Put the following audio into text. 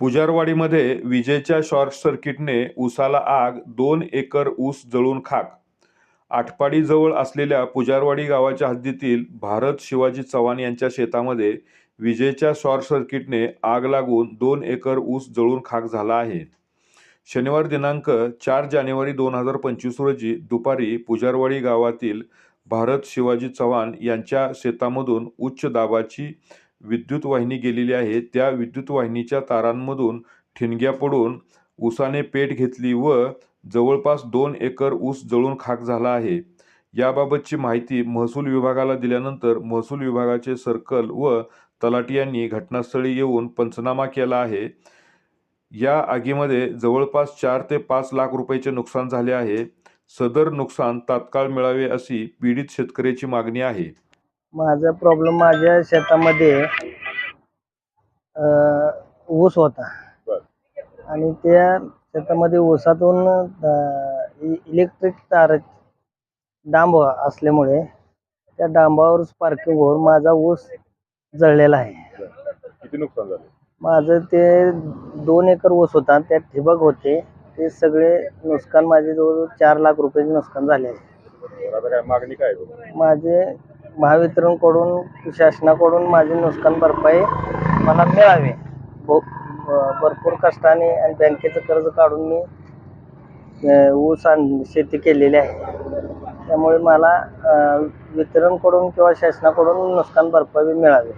पुजारवाडीमध्ये विजेच्या शॉर्ट सर्किटने ऊसाला आग दोन एकर ऊस जळून खाक. आटपाडीजवळ असलेल्या पुजारवाडी गावाच्या हद्दीतील भारत शिवाजी चव्हाण यांच्या शेतामध्ये विजेच्या शॉर्ट सर्किटने आग लागून दोन एकर ऊस जळून खाक झाला आहे. शनिवार दिनांक चार जानेवारी दोन हजार पंचवीस रोजी दुपारी पुजारवाडी गावातील भारत शिवाजी चव्हाण यांच्या शेतामधून उच्च दाबाची विद्युत वाहिनी गेलेली आहे. त्या विद्युत वाहिनीच्या तारांमधून ठिणग्या पडून ऊसाने पेट घेतली व जवळपास दोन एकर ऊस जळून खाक झाला आहे. याबाबतची माहिती महसूल विभागाला दिल्यानंतर महसूल विभागाचे सर्कल व तलाटी यांनी घटनास्थळी येऊन पंचनामा केला आहे. या आगीमध्ये जवळपास चार ते पाच लाख रुपयाचे नुकसान झाले आहे. सदर नुकसान तात्काळ मिळावे अशी पीडित शेतकऱ्याची मागणी आहे. माझा प्रॉब्लेम माझ्या शेतामध्ये अं, ऊस होता. आणि त्या शेतामध्ये ऊसातून इलेक्ट्रिक तार डांब असल्यामुळे त्या डांबावर स्पार्किंग होऊन माझा ऊस जळलेला आहे. किती नुकसान झाले? माझं ते दोन एकर ऊस होता त्यात ठिबक होते. ते सगळे नुकसान माझे जवळ चार लाख रुपयाचे नुकसान झाले आहे. आता काय मागणी काय माझे महावितरणकडून शासनाकडून माझी नुकसान भरपाई मला मिळावी. ब- भरपूर कष्टाने आणि बँकेचं कर्ज काढून मी ऊस आण शेती केलेली आहे. त्यामुळे मला वितरणकडून किंवा शासनाकडून नुकसान भरपाई मिळावी.